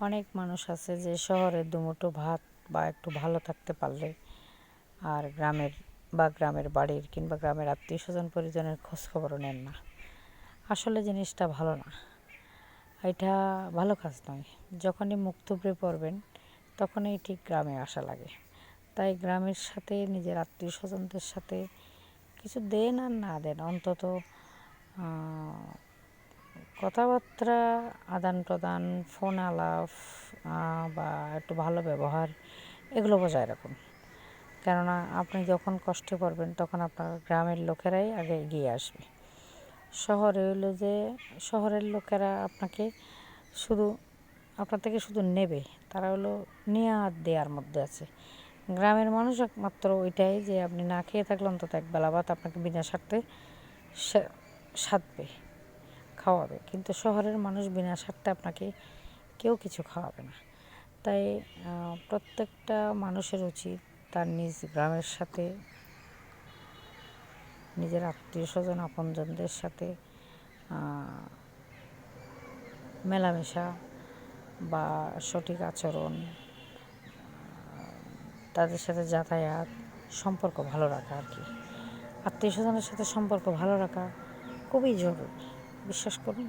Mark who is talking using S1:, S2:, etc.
S1: অনেক মানুষ আছে যে শহরে দুমুঠো ভাত বা একটু ভালো থাকতে পারলে আর গ্রামের বা গ্রামের বাড়ির কিংবা গ্রামের আত্মীয় স্বজন পরিজনের খোঁজখবরও নেন না। আসলে জিনিসটা ভালো না। এটা ভালো কাজ নয়। যখনই মুখ থুবড়ে পড়বেন, তখনই ঠিক গ্রামে আসা লাগে। তাই গ্রামের সাথে, নিজের আত্মীয় স্বজনদের সাথে কিছু দেন আর না দেন, অন্তত কথাবার্তা আদান প্রদান ফোন আলাপ বা একটু ভালো ব্যবহার, এগুলো বজায় রাখুন। কেননা আপনি যখন কষ্টে পড়বেন, তখন আপনার গ্রামের লোকেরাই আগে এগিয়ে আসবে। শহরে হলো যে, শহরের লোকেরা আপনাকে শুধু, আপনার থেকে শুধু নেবে, তারা হলো নেওয়া আর দেওয়ার মধ্যে আছে। গ্রামের মানুষ একমাত্র ওইটাই যে, আপনি না খেয়ে থাকলে অন্তত এক বেলা ভাত আপনাকে বিনা স্বার্থে সাধবে। খাওয়াবে, কিন্তু শহরের মানুষ বিনা স্বার্থে আপনাকে কেউ কিছু খাওয়াবে না। তাই প্রত্যেকটা মানুষের উচিত তার নিজ গ্রামের সাথে, নিজের আত্মীয় স্বজন, আপনজনদের সাথে মেলামেশা বা সঠিক আচরণ তাদের সাথে যাতায়াত, সম্পর্ক ভালো রাখা আর কি। আত্মীয় স্বজনের সাথে সম্পর্ক ভালো রাখা খুবই জরুরি। বিশ্বাস করুন।